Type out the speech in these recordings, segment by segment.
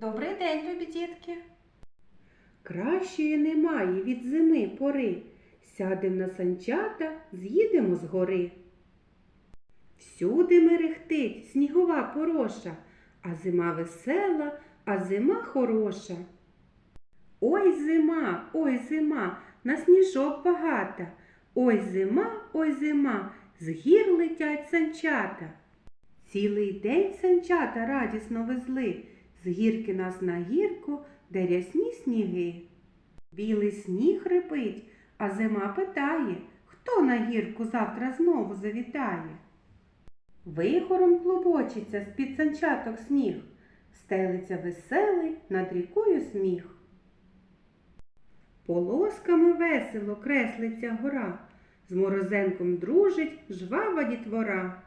Добрий день, любі дітки! Кращої немає від зими пори. Сядем на санчата, з'їдемо з гори. Всюди мерехтить снігова пороша, а зима весела, а зима хороша. Ой зима, ой зима, на сніжок багата. Ой зима, ой зима, з гір летять санчата. Цілий день санчата радісно везли, з гірки нас на гірку, де рясні сніги. Білий сніг репить, а зима питає, хто на гірку завтра знову завітає. Вихором клубочиться з-під санчаток сніг, стелиться веселий над рікою сміх. Полосками весело креслиться гора, з морозенком дружить жвава дітвора.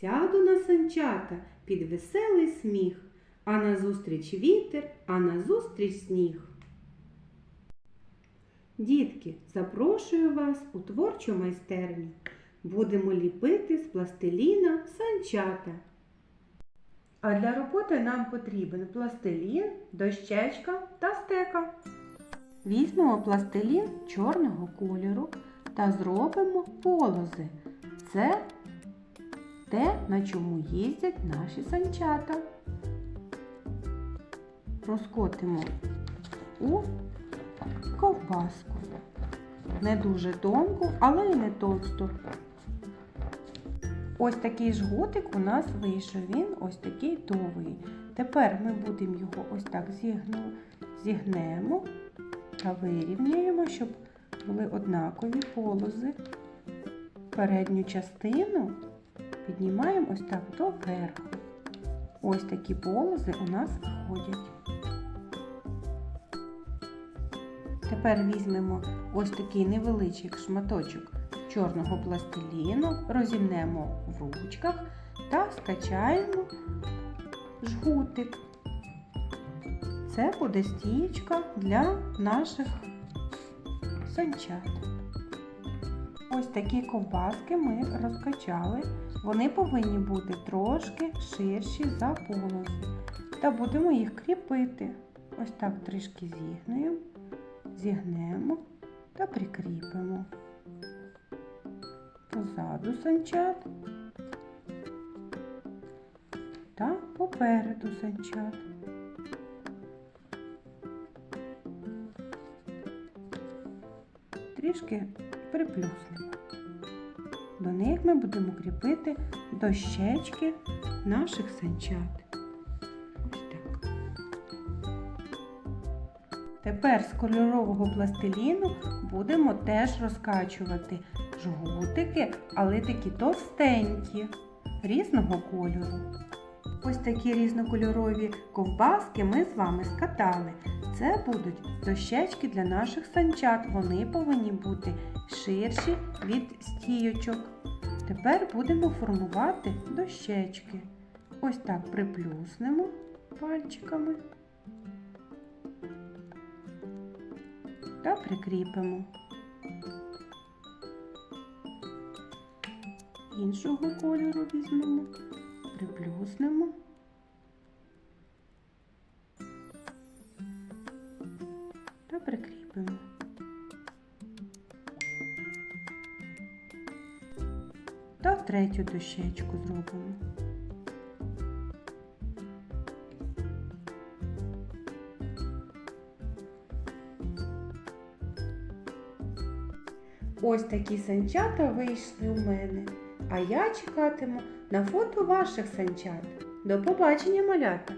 Сяду на санчата під веселий сміх, а назустріч вітер, а назустріч сніг. Дітки, запрошую вас у творчу майстерню. Будемо ліпити з пластиліна санчата. А для роботи нам потрібен пластилін, дощечка та стека. Візьмемо пластилін чорного кольору та зробимо полози. Це те, на чому їздять наші санчата. Розкотимо у ковбаску. Не дуже тонку, але й не товсту. Ось такий жгутик у нас вийшов. Він ось такий довгий. Тепер ми будемо його ось так зігнемо та вирівняємо, щоб були однакові полози. Передню частину піднімаємо ось так доверху. Ось такі полози у нас виходять. Тепер візьмемо ось такий невеличкий шматочок чорного пластиліну, розімнемо в ручках та скачаємо жгутик. Це буде стієчка для наших санчат. Ось такі ковбаски ми розкачали. Вони повинні бути трошки ширші за полоси. Та будемо їх кріпити. Ось так трішки зігнуємо, зігнемо та прикріпимо. Позаду санчат та попереду санчат. Трішки приплюснемо. До них ми будемо кріпити дощечки наших санчат. Так. Тепер з кольорового пластиліну будемо теж розкачувати жгутики, але такі товстенькі, різного кольору. Ось такі різнокольорові ковбаски ми з вами скатали. Це будуть дощечки для наших санчат. Вони повинні бути ширші від стійочок. Тепер будемо формувати дощечки. Ось так приплюснемо пальчиками та прикріпимо. Іншого кольору візьмемо, приплюснемо. та прикріпимо. Та третю дощечку зробимо. Ось такі санчата вийшли у мене, а я чекатиму на фото ваших санчат. До побачення, малята!